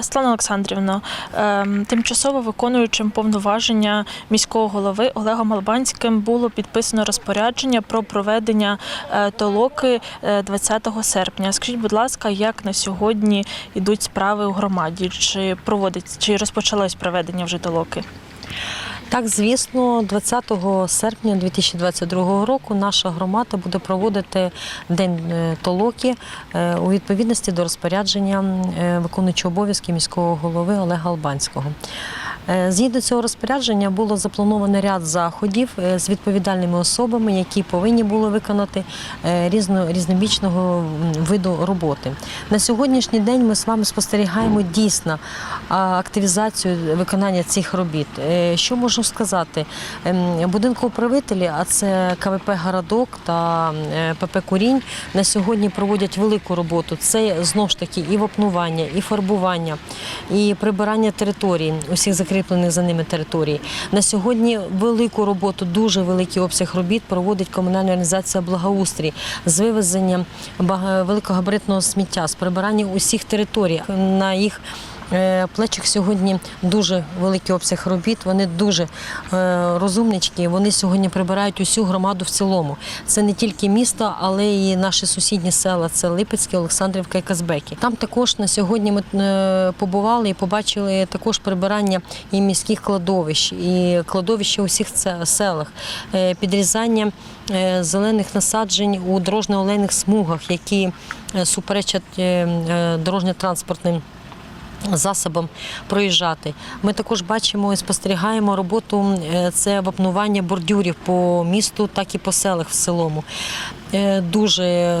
Світлана Олександрівна, ем, тимчасово виконуючим повноваження міського голови Олегом Албанським було підписано розпорядження про проведення е, толоки е, 20 серпня. Скажіть, будь ласка, як на сьогодні йдуть справи у громаді? Чи проводить чи розпочалось проведення вже толоки? Так, звісно, 20 серпня 2022 року наша громада буде проводити день е, толоки е, у відповідності до розпорядження е, виконуючого обов'язки міського голови Олега Албанського. Е, Згідно цього розпорядження було заплановано ряд заходів е, з відповідальними особами, які повинні були виконати е, різно, різнобічного виду роботи. На сьогоднішній день ми з вами спостерігаємо дійсно активізацію виконання цих робіт. Що можу сказати? Ем, Будинкоуправителі, а це КВП Городок та ПП Курінь на сьогодні проводять велику роботу. Це знову ж таки і вапнування, і фарбування, і прибирання територій, усіх закріплених за ними територій. На сьогодні велику роботу, дуже великий обсяг робіт проводить комунальна організація Благоустрій з вивезенням великогабаритного сміття, з прибирання усіх територій на їх. Е, Плечик сьогодні дуже великий обсяг робіт. Вони дуже е, розумнички. Вони сьогодні прибирають усю громаду в цілому. Це не тільки місто, але і наші сусідні села. Це Липецьке, Олександрівка і Казбеки. Там також на сьогодні ми е, побували і побачили також прибирання і міських кладовищ, і кладовища у всіх селах, підрізання зелених насаджень у дорожньо-олейних смугах, які суперечать дорожньо-транспортним засобам проїжджати. Ми також бачимо і спостерігаємо роботу е, це вапнування бордюрів по місту, так і по селах в цілому. Е, Дуже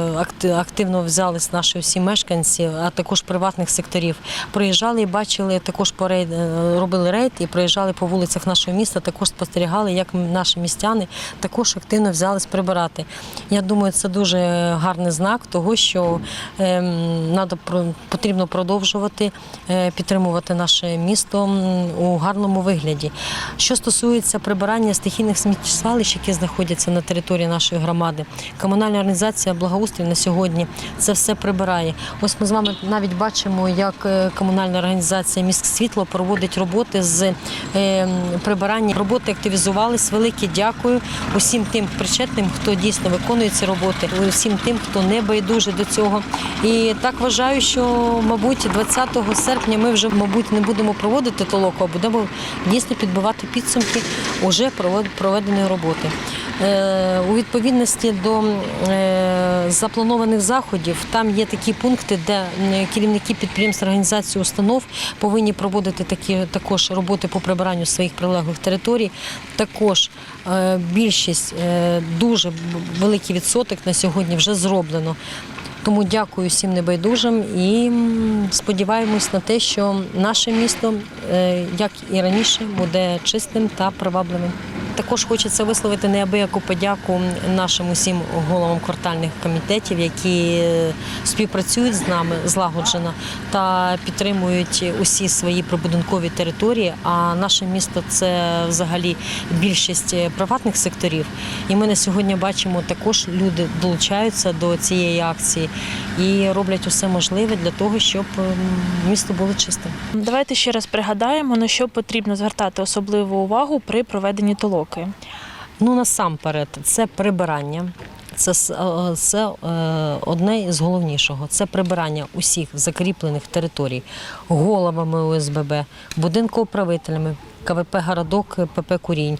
активно взялись наші всі мешканці, а також приватних секторів. Проїжджали і бачили, також по рейд, е, робили рейд і проїжджали по вулицях нашого міста, також спостерігали, як наші містяни також активно взялись прибирати. Я думаю, це дуже гарний знак того, що ем, надо, потрібно продовжувати е, підтримувати наше місто у гарному вигляді. Що стосується прибирання стихійних сміттєзвалищ, які знаходяться на території нашої громади, комунальна організація благоустрій на сьогодні це все прибирає. Ось ми з вами навіть бачимо, як е, комунальна організація міськ світло проводить роботи з е, прибирання. Роботи активізувались. Велике дякую усім тим причетним, хто дійсно виконує ці роботи, усім тим, хто не байдуже до цього. І так вважаю, що мабуть 20 серпня ми вже мабуть не будемо проводити толоку, а будемо дійсно підбивати підсумки уже провед- проведеної роботи. Е, У відповідності до е, запланованих заходів там є такі пункти, де керівники підприємств, організацій, установ повинні проводити такі також роботи по прибиранню своїх прилеглих територій. Також е, більшість дуже великий відсоток на сьогодні вже зроблено. Тому дякую всім небайдужим і сподіваємось на те, що наше місто, як і раніше, буде чистим та привабливим. Також хочеться висловити неабияку подяку нашим усім головам квартальних комітетів, які е, співпрацюють з нами злагоджено та підтримують усі свої прибудинкові території. А наше місто це взагалі більшість е, приватних секторів. І ми на сьогодні бачимо, також люди долучаються до цієї акції і роблять усе можливе для того, щоб ем, місто було чистим. Давайте ще раз пригадаємо, на що потрібно звертати особливу увагу при проведенні толоки. Ну насамперед, це прибирання. Це, це е, одне із головнішого. Це прибирання усіх закріплених територій головами ОСББ, будинкоуправителями, КВП Городок, ПП Курінь.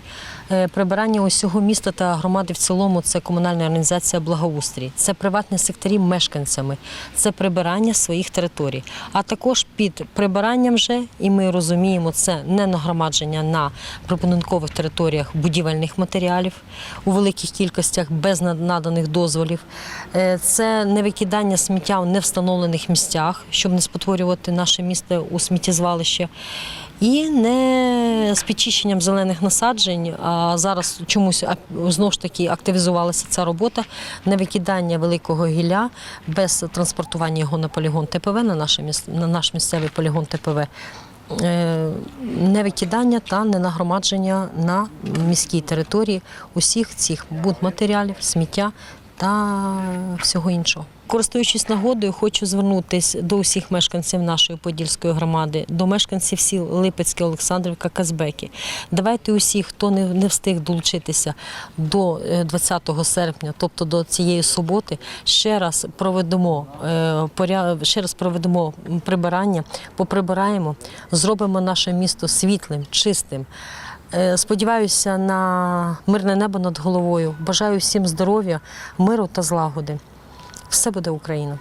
Е, Прибирання усього міста та громади в цілому це комунальна організація благоустрій, це приватні секторі мешканцями, це прибирання своїх територій. А також під прибиранням вже, і ми розуміємо, це не нагромадження на прибудинкових територіях будівельних матеріалів у великих кількостях без наданих дозволів. Е, Це не викидання сміття в невстановлених місцях, щоб не спотворювати наше місто у сміттєзвалище. І не з підчищенням зелених насаджень, а зараз чомусь знову ж таки активізувалася ця робота, не викидання великого гілля без транспортування його на полігон ТПВ, на, міс- на наш місцевий полігон ТПВ. Е, Не викидання та не нагромадження на міській території усіх цих будматеріалів, сміття та всього іншого. Користуючись нагодою, хочу звернутися до усіх мешканців нашої подільської громади, до мешканців сіл Липецьке, Олександрівка, Казбеки. Давайте усі, хто не, встиг долучитися до е, 20 серпня, тобто до цієї суботи, ще раз проведемо е, ще раз проведемо прибирання, поприбираємо, зробимо наше місто світлим, чистим. Е, Сподіваюся на мирне небо над головою. Бажаю всім здоров'я, миру та злагоди. Все буде Україна.